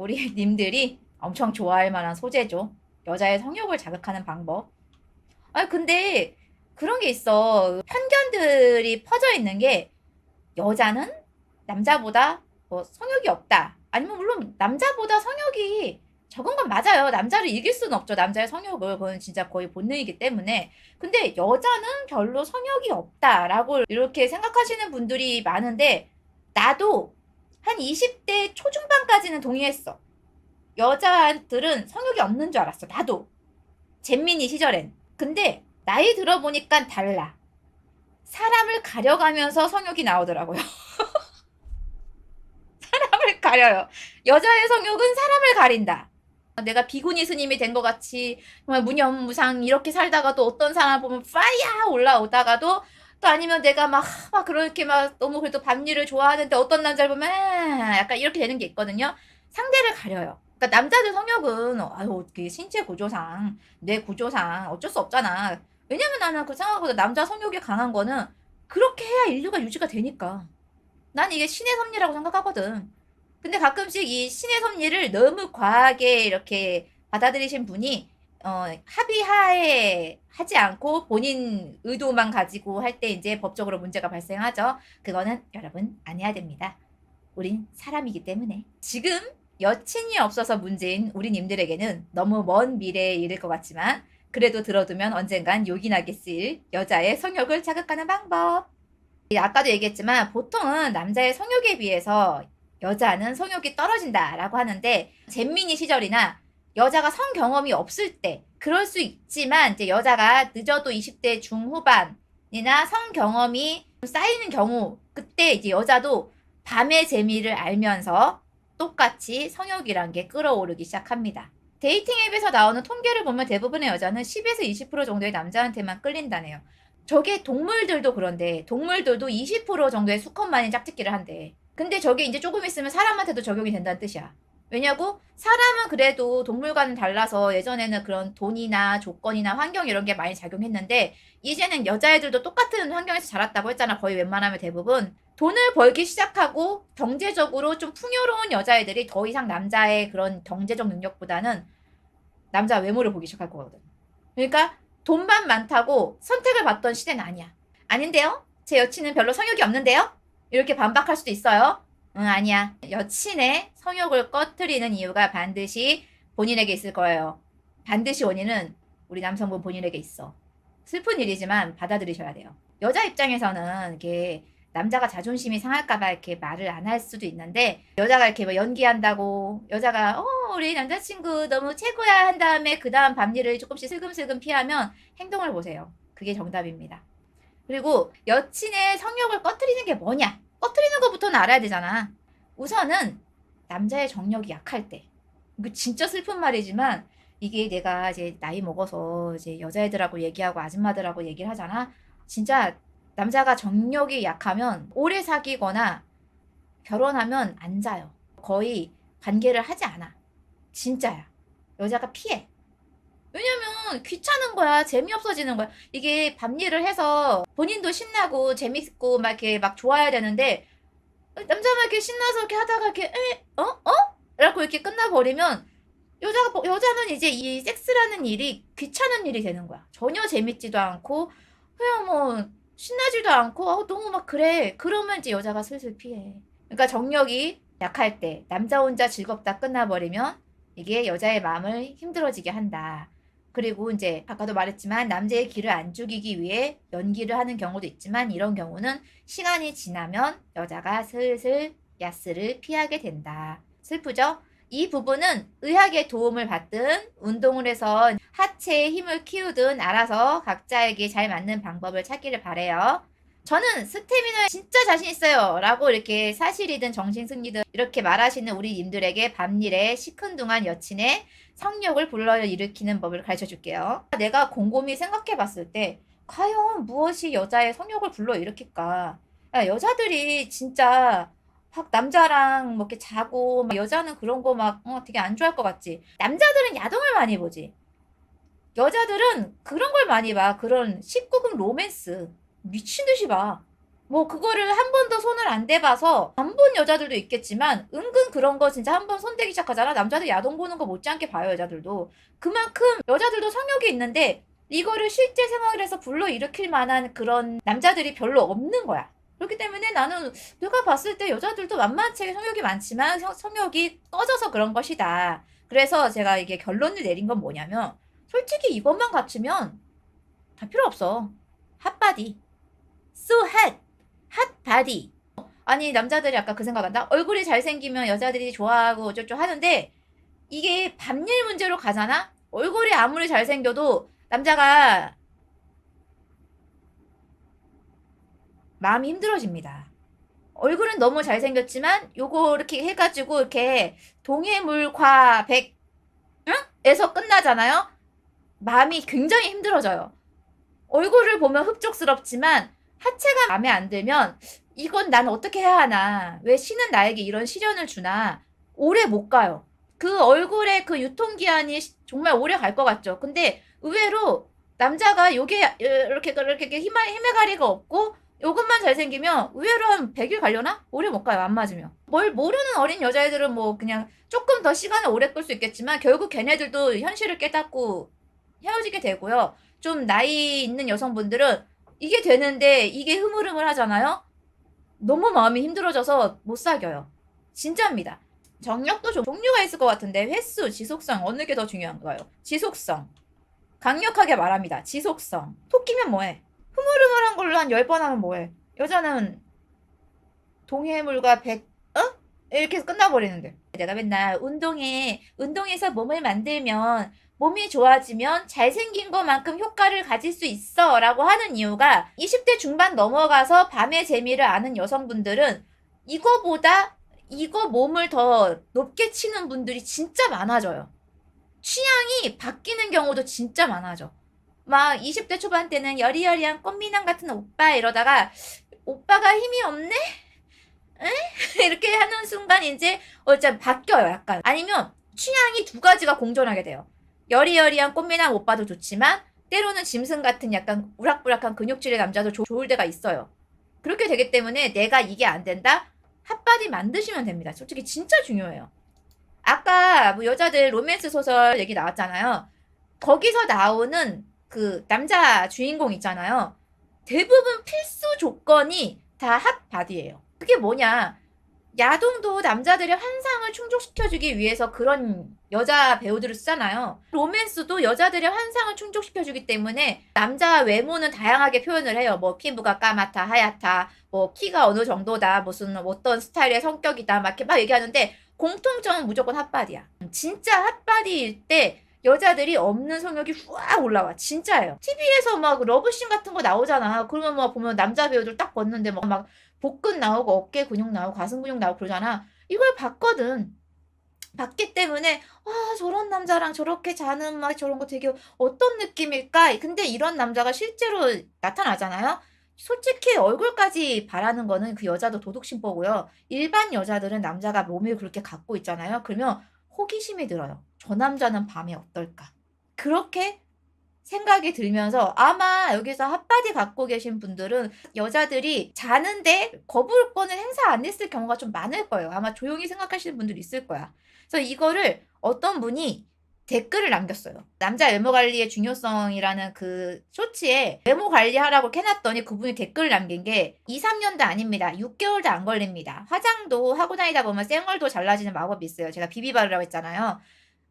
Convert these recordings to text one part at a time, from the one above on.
우리 님들이 엄청 좋아할 만한 소재죠. 여자의 성욕을 자극하는 방법. 아, 근데 그런 게 있어. 편견들이 퍼져 있는 게 여자는 남자보다 뭐 성욕이 없다. 아니면 물론 남자보다 성욕이 적은 건 맞아요. 남자를 이길 수는 없죠. 남자의 성욕을. 그건 진짜 거의 본능이기 때문에. 근데 여자는 별로 성욕이 없다라고 이렇게 생각하시는 분들이 많은데 나도 한 20대 초중반까지는 동의했어. 여자들은 성욕이 없는 줄 알았어. 나도. 잼민이 시절엔. 근데 나이 들어보니까 달라. 사람을 가려가면서 성욕이 나오더라고요. 사람을 가려요. 여자의 성욕은 사람을 가린다. 내가 비구니 스님이 된 것 같이 정말 무념무상 이렇게 살다가도 어떤 사람 보면 파이야 올라오다가도 또 아니면 내가 막, 막 그렇게 막 너무 그래도 밤일을 좋아하는데 어떤 남자를 보면 아, 약간 이렇게 되는 게 있거든요. 상대를 가려요. 그러니까 남자들 성욕은 아유 어떻게 신체 구조상 뇌 구조상 어쩔 수 없잖아. 왜냐면 나는 그 생각보다 남자 성욕이 강한 거는 그렇게 해야 인류가 유지가 되니까. 난 이게 신의 섭리라고 생각하거든. 근데 가끔씩 이 신의 섭리를 너무 과하게 이렇게 받아들이신 분이 어, 합의하에 하지 않고 본인 의도만 가지고 할 때 이제 법적으로 문제가 발생하죠. 그거는 여러분 안 해야 됩니다. 우린 사람이기 때문에. 지금 여친이 없어서 문제인 우리님들에게는 너무 먼 미래의 일일 것 같지만 그래도 들어두면 언젠간 요긴하게 쓰일 여자의 성욕을 자극하는 방법. 아까도 얘기했지만 보통은 남자의 성욕에 비해서 여자는 성욕이 떨어진다라고 하는데 잼민이 시절이나 여자가 성 경험이 없을 때 그럴 수 있지만 이제 여자가 늦어도 20대 중후반이나 성 경험이 쌓이는 경우 그때 이제 여자도 밤의 재미를 알면서 똑같이 성욕이란 게 끌어오르기 시작합니다. 데이팅 앱에서 나오는 통계를 보면 대부분의 여자는 10에서 20% 정도의 남자한테만 끌린다네요. 저게 동물들도 그런데 동물들도 20% 정도의 수컷만이 짝짓기를 한대. 근데 저게 이제 조금 있으면 사람한테도 적용이 된다는 뜻이야. 왜냐고 사람은 그래도 동물과는 달라서 예전에는 그런 돈이나 조건이나 환경 이런 게 많이 작용했는데 이제는 여자애들도 똑같은 환경에서 자랐다고 했잖아. 거의 웬만하면 대부분. 돈을 벌기 시작하고 경제적으로 좀 풍요로운 여자애들이 더 이상 남자의 그런 경제적 능력보다는 남자 외모를 보기 시작할 거거든. 그러니까 돈만 많다고 선택을 받던 시대는 아니야. 아닌데요? 제 여친은 별로 성욕이 없는데요? 이렇게 반박할 수도 있어요. 응, 아니야. 여친의 성욕을 꺼트리는 이유가 반드시 본인에게 있을 거예요. 반드시 원인은 우리 남성분 본인에게 있어. 슬픈 일이지만 받아들이셔야 돼요. 여자 입장에서는 이게 남자가 자존심이 상할까봐 이렇게 말을 안 할 수도 있는데 여자가 이렇게 뭐 연기한다고 여자가 어 우리 남자친구 너무 최고야 한 다음에 그 다음 밤일을 조금씩 슬금슬금 피하면 행동을 보세요. 그게 정답입니다. 그리고 여친의 성욕을 꺼트리는 게 뭐냐? 꺼트리는 것부터는 알아야 되잖아. 우선은 남자의 정력이 약할 때. 이거 진짜 슬픈 말이지만 이게 내가 이제 나이 먹어서 이제 여자애들하고 얘기하고 아줌마들하고 얘기를 하잖아. 진짜 남자가 정력이 약하면 오래 사귀거나 결혼하면 안 자요. 거의 관계를 하지 않아. 진짜야. 여자가 피해. 왜냐면 귀찮은 거야. 재미없어지는 거야. 이게 밤일을 해서 본인도 신나고 재밌고 막 이렇게 막 좋아야 되는데 남자만 이렇게 신나서 이렇게 하다가 이렇게 에? 어? 어? 라고 이렇게 끝나버리면 여자가 뭐- 여자는 이제 이 섹스라는 일이 귀찮은 일이 되는 거야. 전혀 재밌지도 않고 그냥 뭐 신나지도 않고 어, 너무 막 그래. 그러면 이제 여자가 슬슬 피해. 그러니까 정력이 약할 때 남자 혼자 즐겁다 끝나버리면 이게 여자의 마음을 힘들어지게 한다. 그리고 이제 아까도 말했지만 남자의 기를 안 죽이기 위해 연기를 하는 경우도 있지만 이런 경우는 시간이 지나면 여자가 슬슬 야스를 피하게 된다. 슬프죠? 이 부분은 의학의 도움을 받든 운동을 해서 하체의 힘을 키우든 알아서 각자에게 잘 맞는 방법을 찾기를 바래요. 저는 스태미너에 진짜 자신 있어요. 라고 이렇게 사실이든 정신승리든 이렇게 말하시는 우리 님들에게 밤일에 시큰둥한 여친의 성욕을 불러 일으키는 법을 가르쳐 줄게요. 내가 곰곰이 생각해 봤을 때 과연 무엇이 여자의 성욕을 불러 일으킬까? 야, 여자들이 진짜 막 남자랑 뭐 이렇게 자고 막 여자는 그런 거 막 어, 되게 안 좋아할 것 같지. 남자들은 야동을 많이 보지. 여자들은 그런 걸 많이 봐. 그런 19금 로맨스. 미친 듯이 봐. 뭐 그거를 한 번도 손을 안 대봐서 안 본 여자들도 있겠지만 은근 그런 거 진짜 한 번 손대기 시작하잖아. 남자들 야동 보는 거 못지않게 봐요 여자들도. 그만큼 여자들도 성욕이 있는데 이거를 실제 생활에서 불러일으킬 만한 그런 남자들이 별로 없는 거야. 그렇기 때문에 나는 내가 봤을 때 여자들도 만만치 성욕이 많지만 성- 성욕이 꺼져서 그런 것이다. 그래서 제가 이게 결론을 내린 건 뭐냐면 솔직히 이것만 갖추면 다 필요 없어. 핫바디 so hot. 핫바디 아니 남자들이 아까 그 생각한다? 얼굴이 잘생기면 여자들이 좋아하고 어쩌고 하는데 이게 밤일 문제로 가잖아? 얼굴이 아무리 잘생겨도 남자가 마음이 힘들어집니다. 얼굴은 너무 잘생겼지만 요거 이렇게 해가지고 이렇게 동해물과 백 응? 에서 끝나잖아요? 마음이 굉장히 힘들어져요. 얼굴을 보면 흡족스럽지만 하체가 마음에 안 들면 이건 난 어떻게 해야 하나? 왜 신은 나에게 이런 시련을 주나? 오래 못 가요. 그 얼굴의 그 유통기한이 시- 정말 오래 갈 것 같죠. 근데 의외로 남자가 요게 이렇게 이렇게 힘에, 힘의 가리가 없고 요것만 잘생기면 의외로 한 100일 가려나? 오래 못 가요 안 맞으면. 뭘 모르는 어린 여자애들은 뭐 그냥 조금 더 시간을 오래 끌 수 있겠지만 결국 걔네들도 현실을 깨닫고 헤어지게 되고요. 좀 나이 있는 여성분들은 이게 되는데 이게 흐물흐물 하잖아요 너무 마음이 힘들어져서 못 사겨요 진짜입니다 정력도 좀 종류가 있을 것 같은데 횟수, 지속성 어느 게 더 중요한가요? 지속성 강력하게 말합니다 지속성 토끼면 뭐해? 흐물흐물한 걸로 한 10번 하면 뭐해? 여자는 동해물과 백 어? 이렇게 해서 끝나버리는데 내가 맨날 운동에 운동해서 몸을 만들면 몸이 좋아지면 잘생긴 것만큼 효과를 가질 수 있어 라고 하는 이유가 20대 중반 넘어가서 밤의 재미를 아는 여성분들은 이거보다 이거 몸을 더 높게 치는 분들이 진짜 많아져요. 취향이 바뀌는 경우도 진짜 많아져. 막 20대 초반 때는 여리여리한 꽃미남 같은 오빠 이러다가 오빠가 힘이 없네? 에? 이렇게 하는 순간 이제 어째 바뀌어요 약간. 아니면 취향이 두 가지가 공존하게 돼요. 여리여리한 꽃미남 오빠도 좋지만 때로는 짐승 같은 약간 우락부락한 근육질의 남자도 좋- 좋을 때가 있어요. 그렇게 되기 때문에 내가 이게 안 된다? 핫바디 만드시면 됩니다. 솔직히 진짜 중요해요. 아까 뭐 여자들 로맨스 소설 얘기 나왔잖아요. 거기서 나오는 그 남자 주인공 있잖아요. 대부분 필수 조건이 다 핫바디예요. 그게 뭐냐? 야동도 남자들의 환상을 충족시켜주기 위해서 그런 여자 배우들을 쓰잖아요. 로맨스도 여자들의 환상을 충족시켜주기 때문에 남자 외모는 다양하게 표현을 해요. 뭐 피부가 까맣다, 하얗다, 뭐 키가 어느 정도다, 무슨 어떤 스타일의 성격이다, 막 이렇게 막 얘기하는데 공통점은 무조건 핫바디야. 진짜 핫바디일 때 여자들이 없는 성욕이 후악 올라와. 진짜예요. TV에서 막 러브씬 같은 거 나오잖아. 그러면 막 보면 남자 배우들 딱 봤는데 막, 막 복근 나오고 어깨 근육 나오고 가슴 근육 나오고 그러잖아. 이걸 봤거든. 봤기 때문에 아 저런 남자랑 저렇게 자는 막 저런 거 되게 어떤 느낌일까? 근데 이런 남자가 실제로 나타나잖아요. 솔직히 얼굴까지 바라는 거는 그 여자도 도둑심보고요. 일반 여자들은 남자가 몸을 그렇게 갖고 있잖아요. 그러면 호기심이 들어요. 저 남자는 밤에 어떨까? 그렇게 생각이 들면서 아마 여기서 핫바디 갖고 계신 분들은 여자들이 자는데 거부권을 행사 안 했을 경우가 좀 많을 거예요. 아마 조용히 생각하시는 분들이 있을 거야. 그래서 이거를 어떤 분이 댓글을 남겼어요. 남자 외모 관리의 중요성이라는 그 쇼츠에 외모 관리하라고 해놨더니 그분이 댓글을 남긴 게 2, 3년도 아닙니다. 6개월도 안 걸립니다. 화장도 하고 다니다 보면 쌩얼도 잘라지는 마법이 있어요. 제가 비비 바르라고 했잖아요.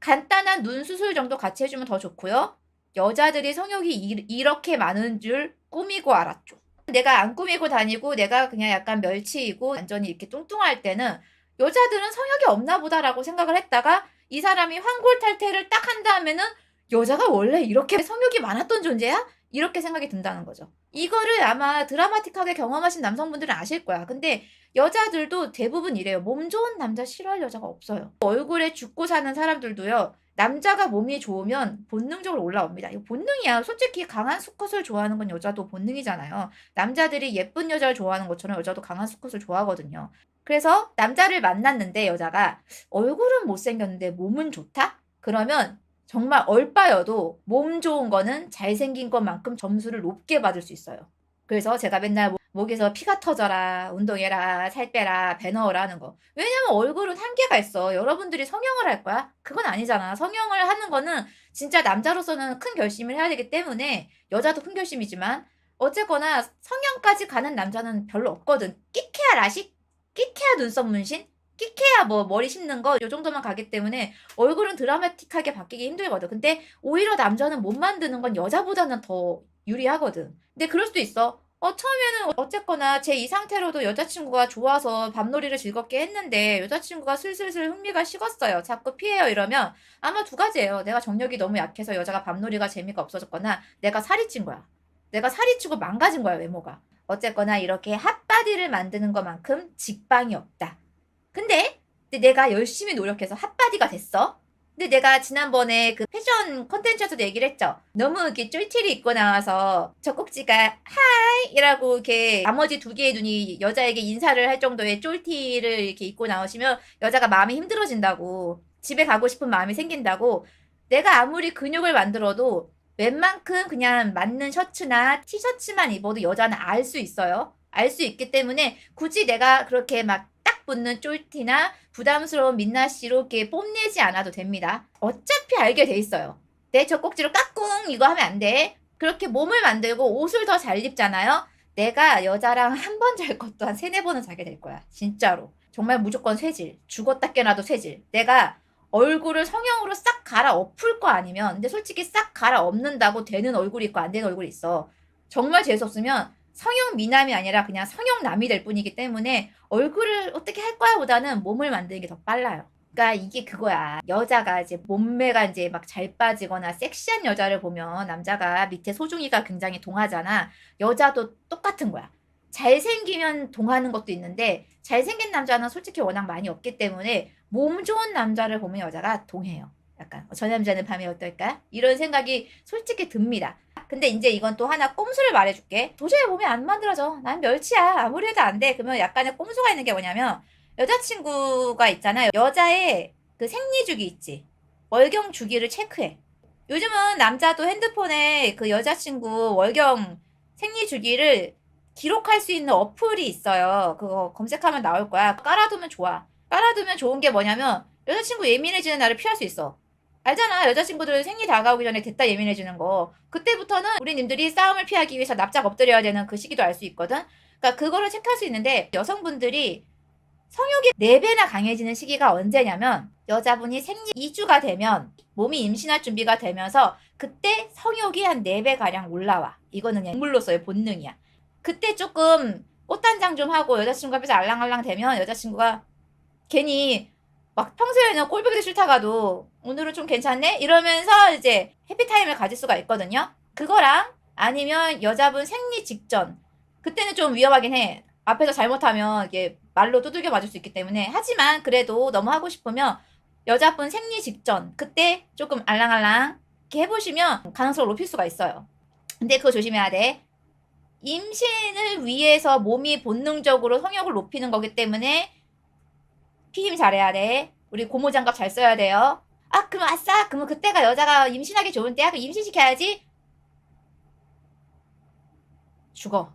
간단한 눈 수술 정도 같이 해주면 더 좋고요. 여자들이 성욕이 이, 이렇게 많은 줄 꾸미고 알았죠. 내가 안 꾸미고 다니고 내가 그냥 약간 멸치이고 완전히 이렇게 뚱뚱할 때는 여자들은 성욕이 없나 보다라고 생각을 했다가 이 사람이 환골탈태를 딱 한 다음에는 여자가 원래 이렇게 성욕이 많았던 존재야? 이렇게 생각이 든다는 거죠. 이거를 아마 드라마틱하게 경험하신 남성분들은 아실 거야. 근데 여자들도 대부분 이래요. 몸 좋은 남자 싫어할 여자가 없어요. 얼굴에 죽고 사는 사람들도요. 남자가 몸이 좋으면 본능적으로 올라옵니다. 이거 본능이야. 솔직히 강한 수컷을 좋아하는 건 여자도 본능이잖아요. 남자들이 예쁜 여자를 좋아하는 것처럼 여자도 강한 수컷을 좋아하거든요. 그래서 남자를 만났는데 여자가 얼굴은 못생겼는데 몸은 좋다? 그러면 정말 얼빠여도 몸 좋은 거는 잘생긴 것만큼 점수를 높게 받을 수 있어요. 그래서 제가 맨날 뭐 목에서 피가 터져라, 운동해라, 살 빼라, 배 넣어라 하는 거. 왜냐면 얼굴은 한계가 있어. 여러분들이 성형을 할 거야? 그건 아니잖아. 성형을 하는 거는 진짜 남자로서는 큰 결심을 해야 되기 때문에 여자도 큰 결심이지만 어쨌거나 성형까지 가는 남자는 별로 없거든. 끼케야 라식? 끼케야 눈썹 문신? 끼케야 뭐 머리 심는 거 요 정도만 가기 때문에 얼굴은 드라마틱하게 바뀌기 힘들거든. 근데 오히려 남자는 못 만드는 건 여자보다는 더 유리하거든. 근데 그럴 수도 있어. 어, 처음에는 어쨌거나 제 이 상태로도 여자친구가 좋아서 밤놀이를 즐겁게 했는데 여자친구가 슬슬슬 흥미가 식었어요. 자꾸 피해요 이러면 아마 두 가지예요. 내가 정력이 너무 약해서 여자가 밤놀이가 재미가 없어졌거나 내가 살이 찐 거야. 내가 살이 찌고 망가진 거야 외모가. 어쨌거나 이렇게 핫바디를 만드는 것만큼 직방이 없다. 근데, 근데 내가 열심히 노력해서 핫바디가 됐어. 근데 내가 지난번에 그 패션 컨텐츠에서도 얘기를 했죠. 너무 이렇게 쫄티를 입고 나와서 젖꼭지가 하이 이라고 이렇게 나머지 두 개의 눈이 여자에게 인사를 할 정도의 쫄티를 이렇게 입고 나오시면 여자가 마음이 힘들어진다고 집에 가고 싶은 마음이 생긴다고 내가 아무리 근육을 만들어도 웬만큼 그냥 맞는 셔츠나 티셔츠만 입어도 여자는 알 수 있어요. 알 수 있기 때문에 굳이 내가 그렇게 막딱 붙는 쫄티나 부담스러운 민낯이로 이렇게 뽐내지 않아도 됩니다. 어차피 알게 돼 있어요. 내 젖꼭지로 까꿍 이거 하면 안 돼. 그렇게 몸을 만들고 옷을 더 잘 입잖아요. 내가 여자랑 한 번 잘 것도 한 세네 번은 자게 될 거야. 진짜로. 정말 무조건 쇠질. 죽었다 깨나도 쇠질. 내가 얼굴을 성형으로 싹 갈아 엎을 거 아니면 근데 솔직히 싹 갈아 엎는다고 되는 얼굴이 있고 안 되는 얼굴이 있어. 정말 재수없으면 성형 미남이 아니라 그냥 성형 남이 될 뿐이기 때문에 얼굴을 어떻게 할 거야 보다는 몸을 만드는 게 더 빨라요. 그러니까 이게 그거야. 여자가 이제 몸매가 이제 막 잘 빠지거나 섹시한 여자를 보면 남자가 밑에 소중이가 굉장히 동하잖아. 여자도 똑같은 거야. 잘생기면 동하는 것도 있는데 잘생긴 남자는 솔직히 워낙 많이 없기 때문에 몸 좋은 남자를 보면 여자가 동해요. 약간 어, 저 남자는 밤에 어떨까? 이런 생각이 솔직히 듭니다. 근데 이제 이건 또 하나 꼼수를 말해줄게. 도저히 몸이 안 만들어져. 난 멸치야. 아무리 해도 안 돼. 그러면 약간의 꼼수가 있는 게 뭐냐면 여자친구가 있잖아요. 여자의 그 생리 주기 있지. 월경 주기를 체크해. 요즘은 남자도 핸드폰에 그 여자친구 월경 생리 주기를 기록할 수 있는 어플이 있어요. 그거 검색하면 나올 거야. 깔아두면 좋아. 깔아두면 좋은 게 뭐냐면 여자친구 예민해지는 날을 피할 수 있어. 알잖아. 여자친구들 생리 다가오기 전에 됐다 예민해지는 거. 그때부터는 우리 님들이 싸움을 피하기 위해서 납작 엎드려야 되는 그 시기도 알 수 있거든. 그러니까 그거를 체크할 수 있는데 여성분들이 성욕이 4배나 강해지는 시기가 언제냐면 여자분이 생리 2주가 되면 몸이 임신할 준비가 되면서 그때 성욕이 한 4배 가량 올라와. 이거는 그냥 물로서의 본능이야. 그때 조금 꽃단장 좀 하고 여자친구 앞에서 알랑알랑 되면 여자친구가 괜히 막 평소에는 꼴보기도 싫다가도 오늘은 좀 괜찮네? 이러면서 이제 해피타임을 가질 수가 있거든요. 그거랑 아니면 여자분 생리 직전. 그때는 좀 위험하긴 해. 앞에서 잘못하면 이게 말로 두들겨 맞을 수 있기 때문에. 하지만 그래도 너무 하고 싶으면 여자분 생리 직전. 그때 조금 알랑알랑 이렇게 해보시면 가능성을 높일 수가 있어요. 근데 그거 조심해야 돼. 임신을 위해서 몸이 본능적으로 성욕을 높이는 거기 때문에 피임 잘해야 돼. 우리 고무장갑 잘 써야 돼요. 아, 그럼 아싸. 그러면 그때가 여자가 임신하기 좋은 때야. 그럼 임신시켜야지. 죽어.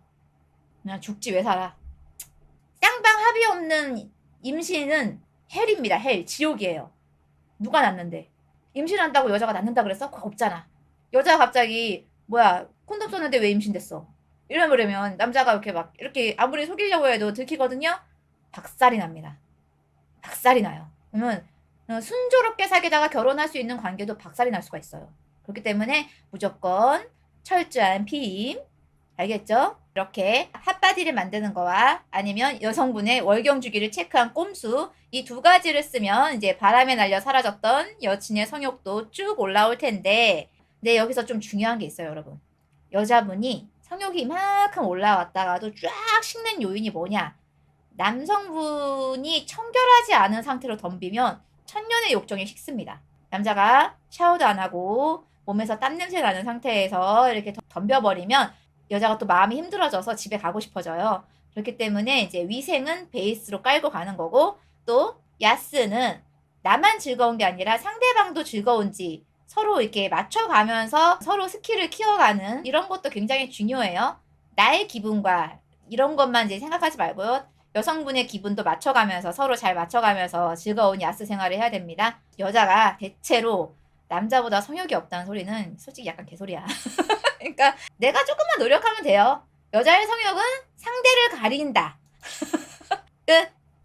그냥 죽지 왜 살아. 쌍방 합의 없는 임신은 헬입니다. 헬. 지옥이에요. 누가 낳는데. 임신한다고 여자가 낳는다 그랬어? 그거 없잖아. 여자가 갑자기 뭐야 콘돔 썼는데 왜 임신됐어? 이러면 남자가 이렇게 막 이렇게 아무리 속이려고 해도 들키거든요. 박살이 납니다. 박살이 나요. 그러면 어, 순조롭게 사귀다가 결혼할 수 있는 관계도 박살이 날 수가 있어요. 그렇기 때문에 무조건 철저한 피임. 알겠죠? 이렇게 핫바디를 만드는 거와 아니면 여성분의 월경 주기를 체크한 꼼수 이 두 가지를 쓰면 이제 바람에 날려 사라졌던 여친의 성욕도 쭉 올라올 텐데 근데 여기서 좀 중요한 게 있어요, 여러분. 여자분이 성욕이 이만큼 올라왔다가도 쫙 식는 요인이 뭐냐? 남성분이 청결하지 않은 상태로 덤비면 천년의 욕정이 식습니다. 남자가 샤워도 안 하고 몸에서 땀 냄새 나는 상태에서 이렇게 덤- 덤벼버리면 여자가 또 마음이 힘들어져서 집에 가고 싶어져요. 그렇기 때문에 이제 위생은 베이스로 깔고 가는 거고 또 야스는 나만 즐거운 게 아니라 상대방도 즐거운지 서로 이렇게 맞춰가면서 서로 스킬을 키워가는 이런 것도 굉장히 중요해요. 나의 기분과 이런 것만 이제 생각하지 말고요. 여성분의 기분도 맞춰가면서 서로 잘 맞춰가면서 즐거운 야스 생활을 해야 됩니다. 여자가 대체로 남자보다 성욕이 없다는 소리는 솔직히 약간 개소리야. 그러니까 내가 조금만 노력하면 돼요. 여자의 성욕은 상대를 가린다. 끝.